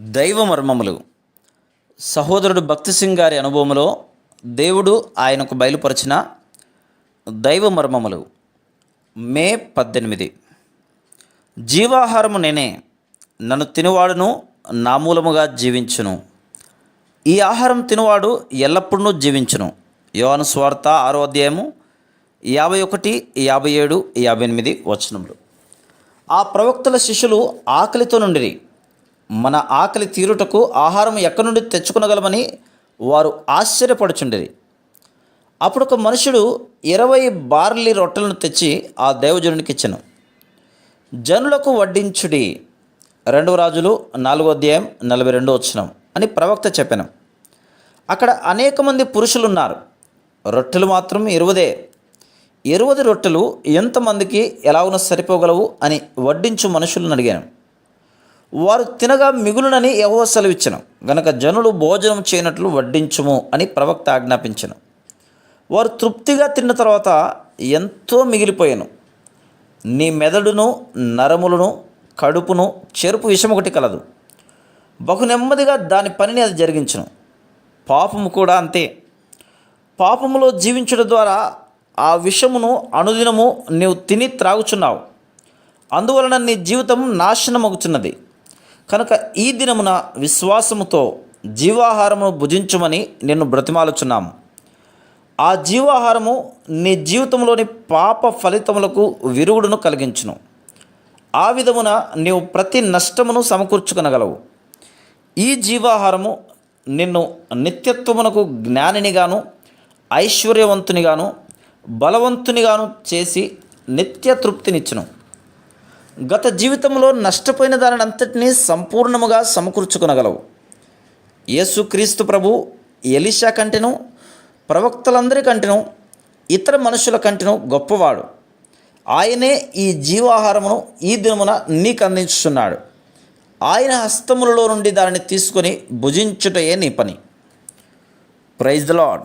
దైవ మర్మములు సహోదరుడు భక్తి సింగ్ గారి అనుభవంలో దేవుడు ఆయనకు బయలుపరిచిన దైవ మర్మములు మే పద్దెనిమిది. జీవాహారము నేనే నన్ను తినువాడును నా మూలముగా జీవించును. ఈ ఆహారం తినువాడు ఎల్లప్పుడూ జీవించును. యోహాను స్వార్థ ఆరో అధ్యాయము యాభై ఒకటి యాభై ఏడు యాభై ఎనిమిది వచనములు. ఆ ప్రవక్తల శిష్యులు ఆకలితో నుండిరి. మన ఆకలి తీరుటకు ఆహారం ఎక్కడి నుండి తెచ్చుకునగలమని వారు ఆశ్చర్యపడుచుండేది. అప్పుడు ఒక మనుషుడు ఇరవై బార్లీ రొట్టెలను తెచ్చి ఆ దైవజనునికి ఇచ్చాను. జనులకు వడ్డించుడి. రెండవ రాజులు నాలుగో అధ్యాయం నలభై రెండో వచ్చినం అని ప్రవక్త చెప్పాను. అక్కడ అనేక మంది పురుషులు ఉన్నారు రొట్టెలు మాత్రం ఇరువదే. ఇరువది రొట్టెలు ఎంతమందికి ఎలాగున సరిపోగలవు అని వడ్డించు మనుషులను అడిగాను. వారు తినగా మిగులునని యహో సెలవిచ్చను. గనక జనులు భోజనం చేయనట్లు వడ్డించుము అని ప్రవక్త ఆజ్ఞాపించను. వారు తృప్తిగా తిన్న తర్వాత ఎంతో మిగిలిపోయాను. నీ మెదడును నరములను కడుపును చెరుపు విషం ఒకటి కలదు. బహు నెమ్మదిగా దాని పనిని అది జరిగించను. పాపము కూడా అంతే. పాపములో జీవించడం ద్వారా ఆ విషమును అనుదినము నీవు తిని త్రాగుచున్నావు. అందువలన నీ జీవితం నాశనమగుచున్నది. కనుక ఈ దినమున విశ్వాసముతో జీవాహారమును భుజించుమని నిన్ను బ్రతిమాలుచున్నాము ఆ జీవాహారము నీ జీవితంలోని పాప ఫలితములకు విరుగుడును కలిగించును. ఆ విధమున నీవు ప్రతి నష్టమును సమకూర్చుకునగలవు. ఈ జీవాహారము నిన్ను నిత్యత్వమునకు జ్ఞానినిగాను ఐశ్వర్యవంతునిగాను బలవంతునిగాను చేసి నిత్య తృప్తినిచ్చును. గత జీవితంలో నష్టపోయిన దానిని అంతటినీ సంపూర్ణముగా సమకూర్చుకొనగలవు. యేసుక్రీస్తు ప్రభు ఎలిషా కంటేను ప్రవక్తలందరి కంటేను ఇతర మనుషుల కంటేను గొప్పవాడు. ఆయనే ఈ జీవాహారమును ఈ దినమున నీకు అందించుతున్నాడు ఆయన హస్తములలో నుండి దానిని తీసుకొని భుజించుటయే నీ పని. Praise the lord